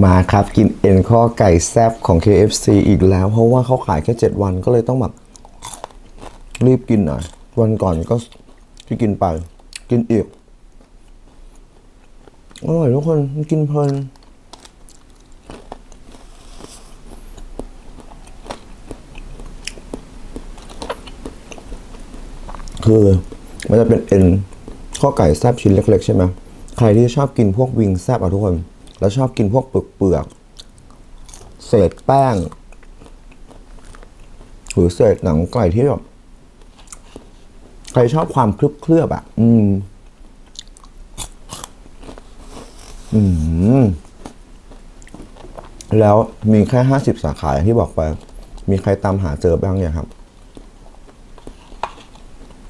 มาครับกินเอ็นข้อไก่แซบของ KFC อีกแล้ว เพราะว่าเขาขายแค่ 7 วันก็เลยต้องแบบรีบกินหน่อยวันก่อนก็ที่กินไป กินอีกอร่อยทุกคนกินเพลินคือมันจะเป็นเอ็นข้อไก่แซบชิ้นเล็กๆใช่ไหมใครที่ชอบกินพวกวิงแซบอะทุกคน แล้วชอบกินพวกเปลือกเปลือกเศษแป้ง หรือเศษหนังไก่ที่แบบใครชอบความเคลือบๆอะอืม อืม แล้วมีแค่ห้าสิบสาขาที่บอกไป มีใครตามหาเจอบ้างเนี่ยครับ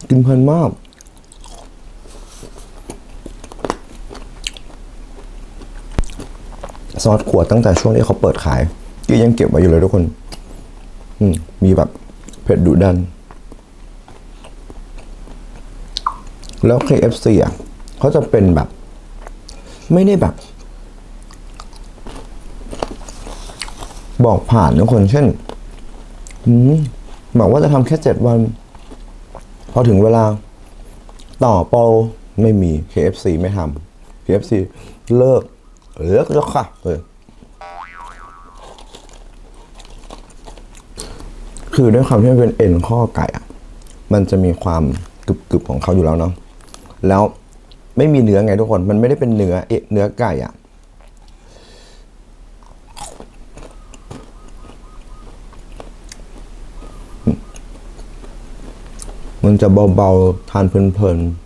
กินเพลินมาก ซอสขวดตั้งแต่ช่วงที่เขาเปิดขายก็ยังเก็บไว้อยู่เลยทุกคน อืม มีแบบเผ็ดดุดัน แล้ว KFC อะเขาจะเป็นแบบ ไม่ได้แบบ บอกผ่านทุกคน เช่นอบอกว่าจะทำแค่เจ็ดวัน พอถึงเวลา ต่อโปรไม่มี KFC ไม่ทำ KFC เลิก เลิกแล้วค่ะเลยคือด้วยความที่มันเป็นเอ็นข้อไก่อะมันจะมีความกรึบๆของเขาอยู่แล้วเนาะแล้วไม่มีเนื้อไงทุกคน มันไม่ได้เป็นเนื้อเอะเนื้อไก่อะมันจะเบาๆ ทานเพลินๆ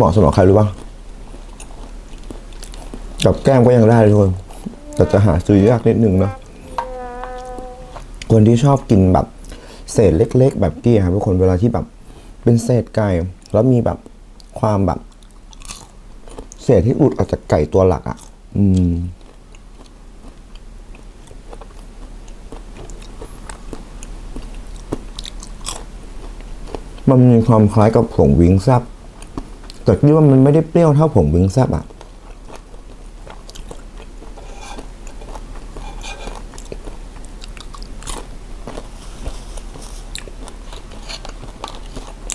เหมาะสำหรับใครรู้ป่ะกับแก้มก็ยังได้เลยทุกคนแต่จะหาซื้อยากนิดนึงเนาะคนที่ชอบกินแบบ เศษเล็ก ๆ แบบกี้ครับทุกคนเวลาที่แบบ เป็นเศษไก่ แล้วมีแบบความแบบ เศษที่อุดออกจากไก่ตัวหลักอะ่ะ อืมมันมีความคล้ายกับผงวิงแซบ แต่คิดว่ามันไม่ได้เปรี้ยวเท่าผงวิงแซบอะ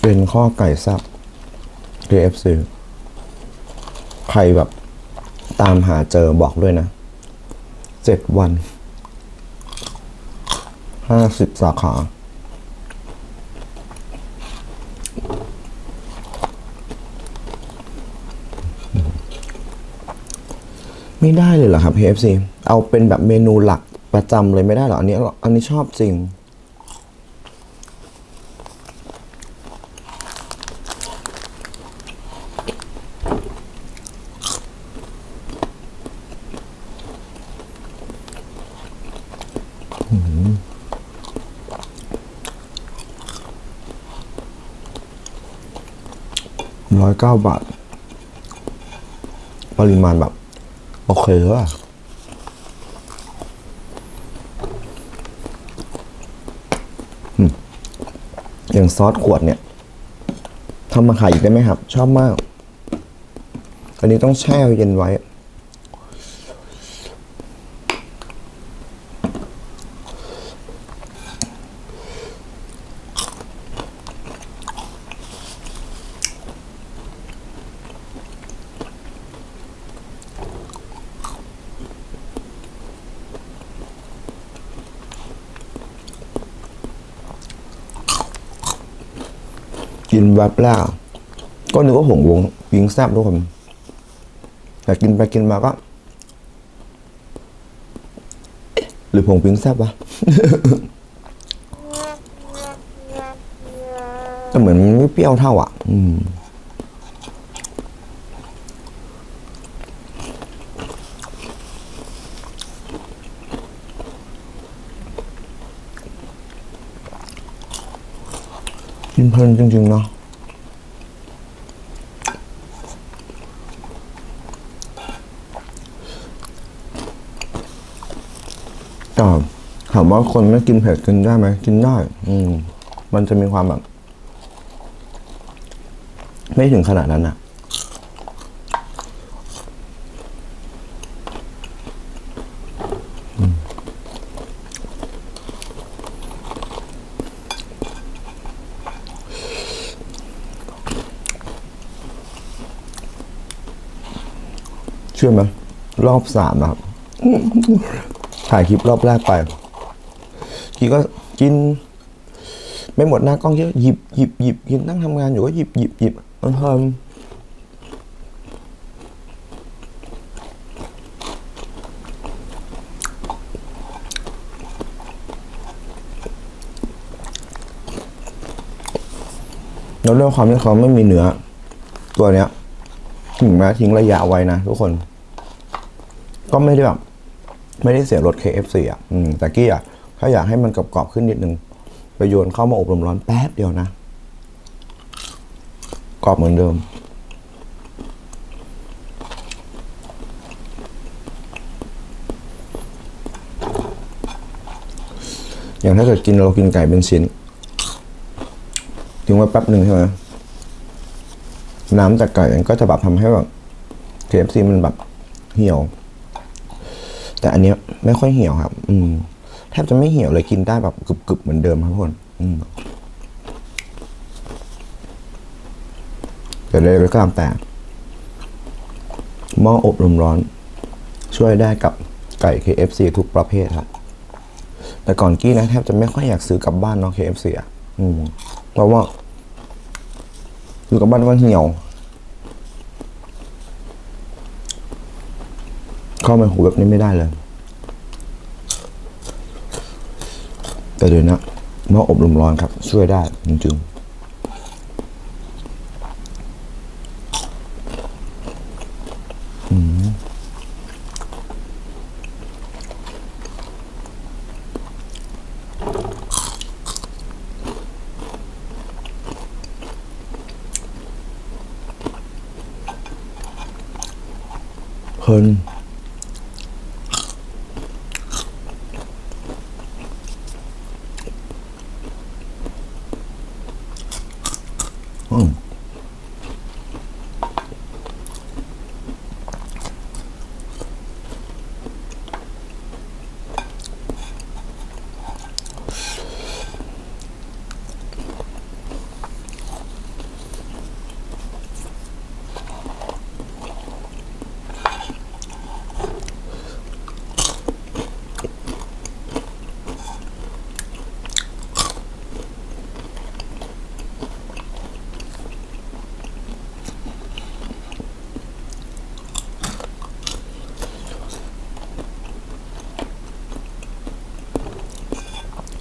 เป็นข้อไก่แซบ KFC ใครแบบตามหาเจอบอกด้วยนะเจ็ดวันห้าสิบสาขา ไม่ได้เลยเหรอครับ KFC เอาเป็นแบบเมนูหลักประจำเลยไม่ได้เหรอ อันนี้อันนี้ชอบจริง ร้อยเก้าบาท ปริมาณแบบ โอเคว่ะอย่างซอสขวดเนี่ยทำมาขายอีกได้ไหมครับ ชอบมาก อันนี้ต้องแช่เย็นไว้ กินแบบแรกก็นึกว่าหงวงวิงแซบทุกคนแต่กินไปกินมาก็ หรือผงวิงแซบวะแต่เหมือนมันไม่เปรี้ยวเท่าอะ อืม กินเพลินจริงๆเนาะถามว่าคนไม่กินเผ็ดกินได้ไหมกินได้ อืม มันจะมีความแบบ ไม่ถึงขนาดนั้นอะ เชื่อไหมรอบสามแล้วครับ ถ่ายคลิปรอบแรกไป กีก็กิน ไม่หมดหน้ากล้องเยอะหยิบหยิบหยิบกินนั่งทำงานอยู่ก็หยิบหยิบหยิบมันเพลินแล้วเรื่องความที่เขาไม่มีเนื้อ ตัวเนี้ย ถึงแม้ทิ้งระยะไว้นะทุกคน ก็ไม่ได้แบบ ไม่ได้เสียรส KFC อะอืมแต่กี้อะถ้าอยากให้มันกรอบๆขึ้นนิดนึงไปโยนเข้ามาอบลมร้อนแป๊บเดียวนะกรอบเหมือนเดิม อย่างถ้าเกิดกินเรากินไก่เป็นชิ้นทิ้งไว้แป๊บหนึ่งใช่ไหม น้ำจากไก่มันก็จะแบบทำให้แบบ KFC มันแบบเหี่ยว แต่อันเนี้ยไม่ค่อยเหี่ยวครับ อืมแทบจะไม่เหี่ยวเลยกินได้แบบกรึบๆเหมือนเดิมครับทุกคน อืมแต่เลยก็ตามแต่หม้ออบลมร้อน ช่วยได้กับไก่ KFC ทุกประเภทครับ แต่ก่อนกี้นะแทบจะไม่ค่อยอยากซื้อกลับบ้านเนาะ KFC อะ อืม เพราะว่าซื้อกลับบ้านมันเหี่ยว ข้ามาหูแบบนี้ไม่ได้เลย แต่เดี๋ยวนะหม้ออบลมร้อนครับ ช่วยได้จริงๆอืมเพลิน อืม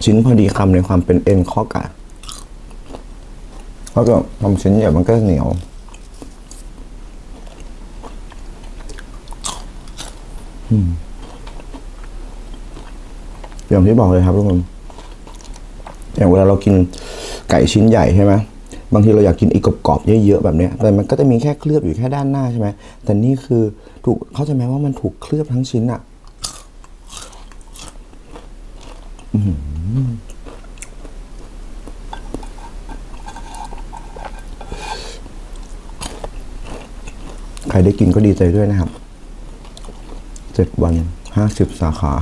ชิ้นพอดีคำในความเป็นเอ็นข้อไก่เพราะก็ทำชิ้นใหญ่มันก็เหนียวอย่างที่บอกเลยครับทุกคนอย่างเวลาเรากินไก่ชิ้นใหญ่ใช่ไหมบางทีเราอยากกินอีกกรอบๆเยอะๆแบบเนี้ยแต่มันก็จะมีแค่เคลือบอยู่แค่ด้านหน้าใช่ไหมแต่นี่คือถูกเข้าใจไหมว่ามันถูกเคลือบทั้งชิ้นอะ รได้กินก็ดีใจด้วยนะครับเจ็ดวันห้าสิบสาขา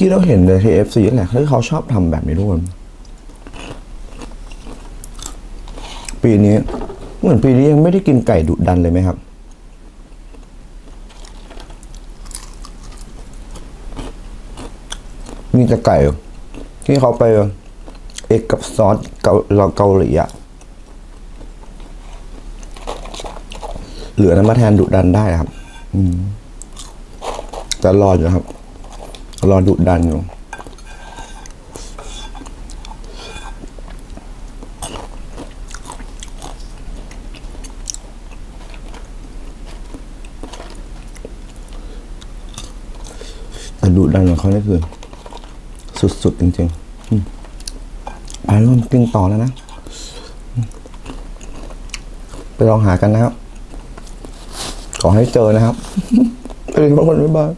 ที่เราเห็นใน KFC นั่นแหละที่เขาชอบทำแบบนี้ทุกคนปีนี้ เหมือนปีนี้ยังไม่ได้กินไก่ดุดันเลยไหมครับ มีแต่ไก่ ที่เขาไปเอกกับซอสเกาเราเกาหลีอะเหลือนั้นมาแทนดุดันได้นะครับ อืมแต่รออยู่ครับ รอดุดันอยู่ ดดันของเขานี่คือสุดๆจริงๆไปร่วมกินต่อแล้วนะ ไปลองหากันนะครับ ขอให้เจอนะครับไปเลยทุกคนไม่บาย